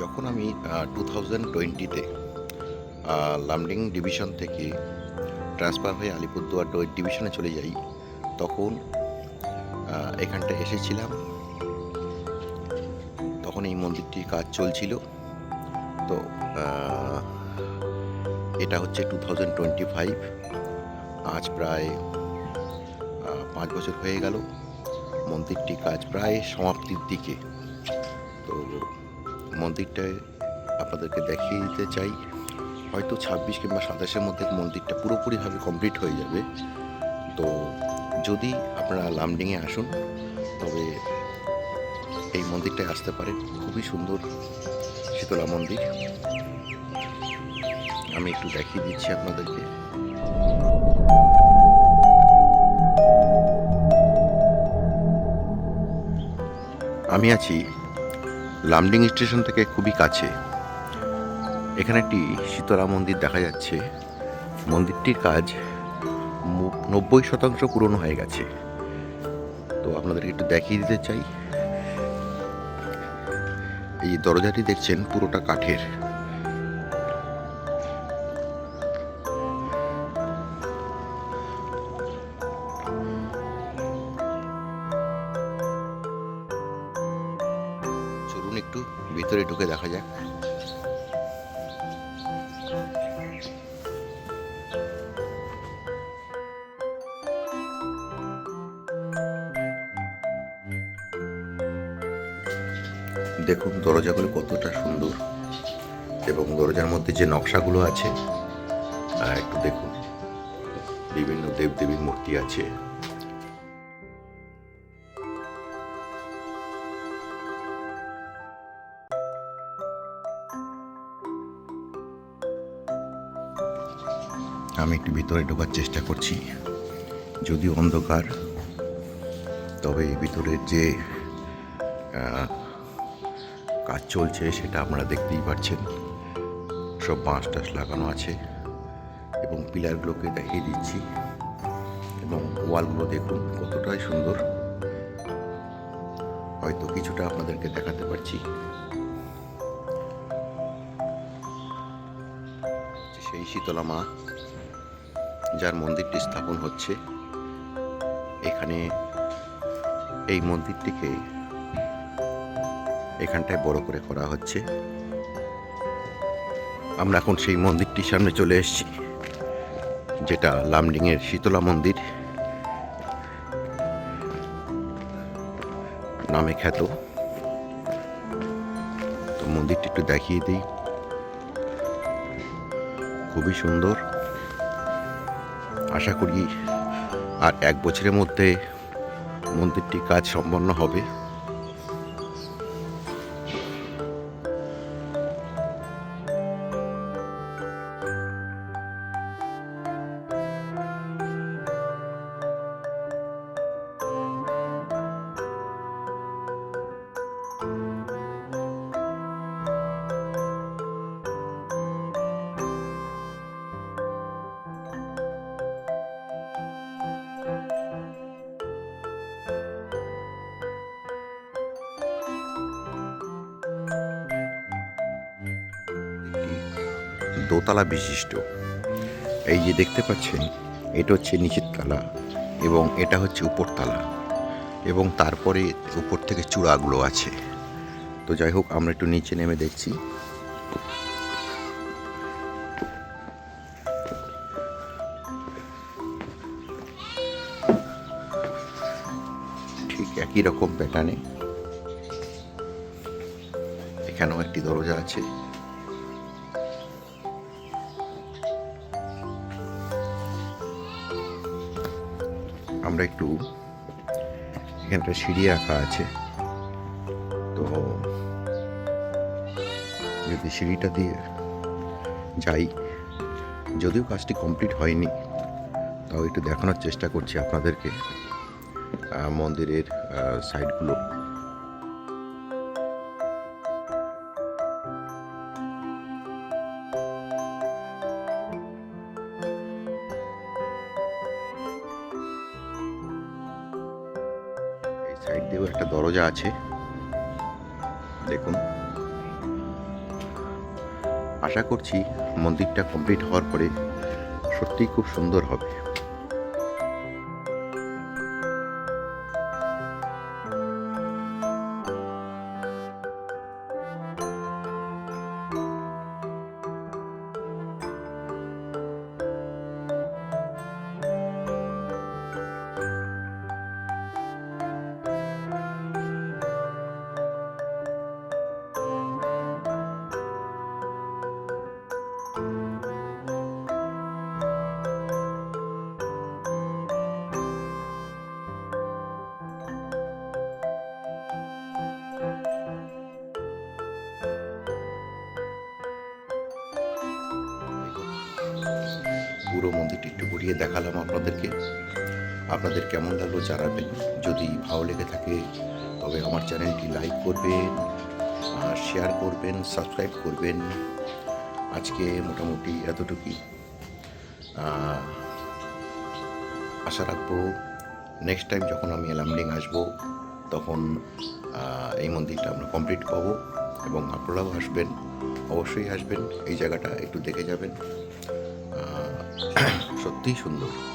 যখন আমি two thousand টোয়েন্টিতে লামডিং ডিভিশন থেকে ট্রান্সফার হয়ে আলিপুরদুয়ার ডিভিশনে চলে যাই, তখন এখানটা এসেছিলাম। তখন এই মন্দিরটির কাজ চলছিল। তো এটা হচ্ছে টু থাউজেন্ড টোয়েন্টি ফাইভ আজ প্রায় পাঁচ বছর হয়ে গেল। মন্দিরটি কাজ প্রায় সমাপ্তির দিকে। তো মন্দিরটায় আপনাদেরকে দেখিয়ে দিতে চাই। হয়তো ছাব্বিশ কিংবা সাতাশের মধ্যে মন্দিরটা পুরোপুরিভাবে কমপ্লিট হয়ে যাবে। তো যদি আপনারা লামডিংয়ে আসুন, তবে এই মন্দিরটায় আসতে পারেন। খুবই সুন্দর শীতলা মন্দির। আমি একটু দেখিয়ে দিচ্ছি আপনাদেরকে। আমি আছি লামডিং স্টেশন থেকে খুবই কাছে। এখানে একটি শীতলা মন্দির দেখা যাচ্ছে। মন্দিরটির কাজ নব্বই শতাংশ পূরণ হয়ে গেছে। তো আপনাদেরকে একটু দেখিয়ে দিতে চাই। এই দরজাটি দেখছেন, পুরোটা কাঠের। চলুন একটু ভিতরে ঢুকে দেখা যাক। দেখুন, দরজাগুলো কতটা সুন্দর এবং দরজার মধ্যে যে নকশাগুলো আছে একটু দেখুন, বিভিন্ন দেবদেবীর মূর্তি আছে। আমি একটু ভিতরে ঢোকার চেষ্টা করছি। যদিও অন্ধকার, তবে ভিতরের যে কাজ চলছে সেটা আপনারা দেখতেই পাচ্ছেন। সব বাঁশ টাস লাগানো আছে এবং পিলারগুলোকে দেখিয়ে দিচ্ছি। এবং ওয়ালগুলো দেখুন কতটাই সুন্দর। হয়তো কিছুটা আপনাদেরকে দেখাতে পারছি। শীতলা মা, যার মন্দিরটি স্থাপন হচ্ছে, এখানে এই মন্দিরটিকে এখানটায় বড় করে করা হচ্ছে। আমরা এখন সেই মন্দিরটির সামনে চলে এসেছি, যেটা লামডিংয়ের শীতলা মন্দির নামে খ্যাত। তো মন্দিরটি একটু দেখিয়ে দিই। খুবই সুন্দর। আশা করি আর এক বছরের মধ্যে মন্দিরটি কাজ সম্পন্ন হবে। দোতলা বিশিষ্ট। এই যে দেখতে পাচ্ছেন, এটা হচ্ছে নিচের তলা এবং এটা হচ্ছে উপরতলা এবং তারপরে উপর থেকে চূড়াগুলো আছে। তো যাই হোক, আমরা একটু নিচে নেমে দেখছি। ঠিক একই রকম প্যাটার্নে এখানেও একটি দরজা আছে। আমরা একটু এখানটা সিঁড়ি আঁকা আছে। তো যদি সিঁড়িটা দিয়ে যাই, যদিও কাজটি কমপ্লিট হয়নি, তাও একটু দেখানোর চেষ্টা করছি আপনাদেরকে। মন্দিরের সাইডগুলো সাইড দিয়েও একটা দরজা আছে। দেখুন। আশা করছি মন্দিরটা কমপ্লিট হওয়ার পরে সত্যিই খুব সুন্দর হবে। পুরো মন্দিরটি একটু ঘুরিয়ে দেখালাম আপনাদেরকে। আপনাদের কেমন লাগল জানাবেন। যদি ভালো লেগে থাকে, তবে আমার চ্যানেলটি লাইক করবেন, আর শেয়ার করবেন, সাবস্ক্রাইব করবেন। আজকে মোটামুটি এতটুকুই। আশা রাখব নেক্সট টাইম যখন আমি এলামডিং আসব, তখন এই মন্দিরটা আমরা কমপ্লিট পাবো এবং আপনারাও আসবেন। অবশ্যই আসবেন। এই জায়গাটা একটু দেখে যাবেন। সত্যিই সুন্দর।